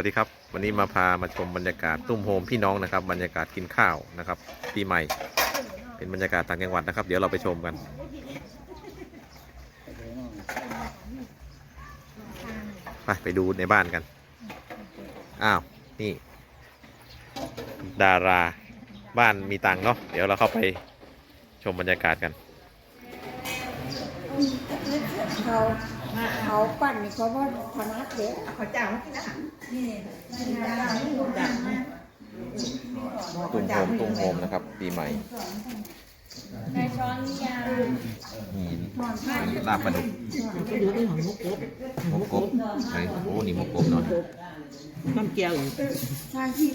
วัสดีครับ วันนี้มาพามาชมบรรยากาศตุ้มโฮมพี่น้องนะครับ บรรยากาศกินข้าวนะครับปีใหม่ เป็นบรรยากาศต่างจังหวัดนะครับ เดี๋ยวเราไปชมกัน ไปไปดูในบ้านกัน อ้าว นี่ ดาราบ้านมีตังเนาะเดี๋ยวเราเข้าไปชมบรรยากาศกัน เขาปั่นนี่เขาว่าพนักเด็กเขาจ้างมากินอาหารนี่จ้างตุ้มโฮมตุ้มโฮมนะครับ ปีใหม่ในช้อนยานี่ลาบปลาดุกมกกบหมกบไหนโอ้นี่หมกกบเนาะน้ำเกี๊ยวอีกชาที่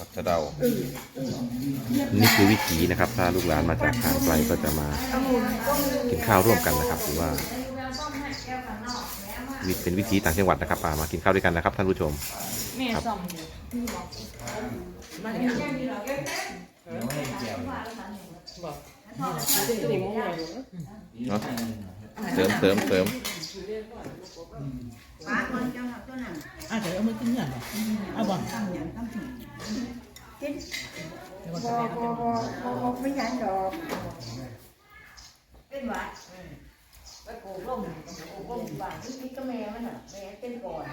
ผักสะเดานี่คือวิถีนะครับ ถ้าลูกหลานมาจากทางไกลก็จะมากินข้าวร่วมกันนะครับถือว่าวิเป็นวิถีต่างจังหวัดนะครับมามากินข้าวด้วยกันนะครับ ท่านผู้ชมแม่ส่องมาอย่างบอกนี่มุกเลยเนาะเสริมเสริมเสริม เดี๋ยวเอามือกินเงินเอาบ่บอบอบอบอไม่ยันดอกเป็นหวัดไปโกงร่มโกงร่มบ้านที่นี่ก็แม่มันน่ะแม่เป็นก่อน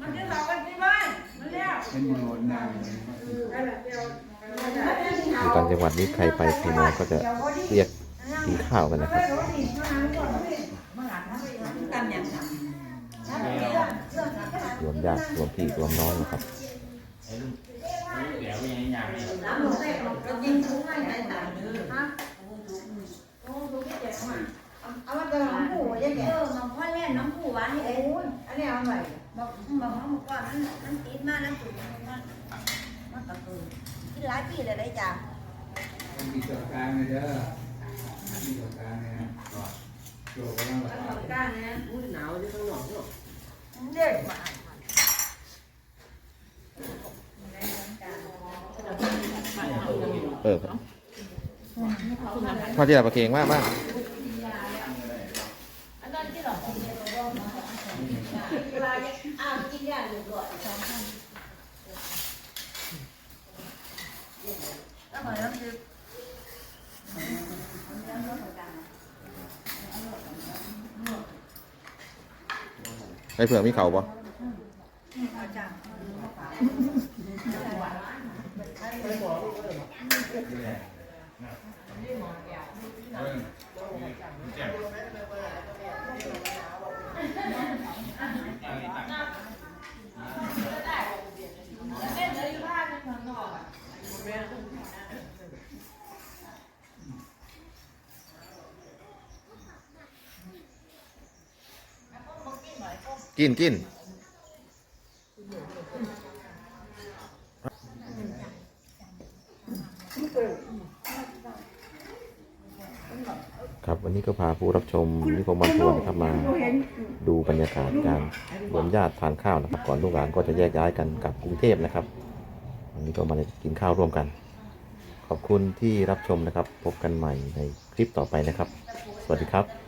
มันจะเรากันที่บ้านมันแล้วอยู่ต่างจังหวัดนี้ใครไปใครมาก็จะเรียกกินข้าวกันนะครับ กันอย่างนั้น รวม ญาติรวมพี่รวมน้องนะครับก็ยิงถุงให้ใส่ตาฮะโอ้ดูพี่เจ๋งมาเอามาเติมน้ำผูยังแกเออน้องพ่อเล่นน้ำผูหวานนี่เองอันนี้เอาใหม่บอกบอกน้องบอกว่ามันมันติดมากน้ำผูมันมันก็คือกินหลายปีเลยได้จ้ะมีส่วกลางเลยเด้อมีส่วกลางเลยนะโจกกลังแบบว่าก้านนะอุ้ยหนาวจะต้องหนาวเนาะเด็กมา เออครับพอที่เราประเคียงมากมากไปเผื่อมีเขาปะ กินกิน ครับวันนี้ก็พาผู้รับชมนิคมบันทวนนะครับมาดูบรรยากาศการรวมญาติทานข้าวนะครับ ก่อนลูกหลานก็จะแยกย้ายกันกลับกรุงเทพนะครับ วันนี้ก็มากินข้าวร่วมกัน ขอบคุณที่รับชมนะครับ พบกันใหม่ในคลิปต่อไปนะครับ สวัสดีครับ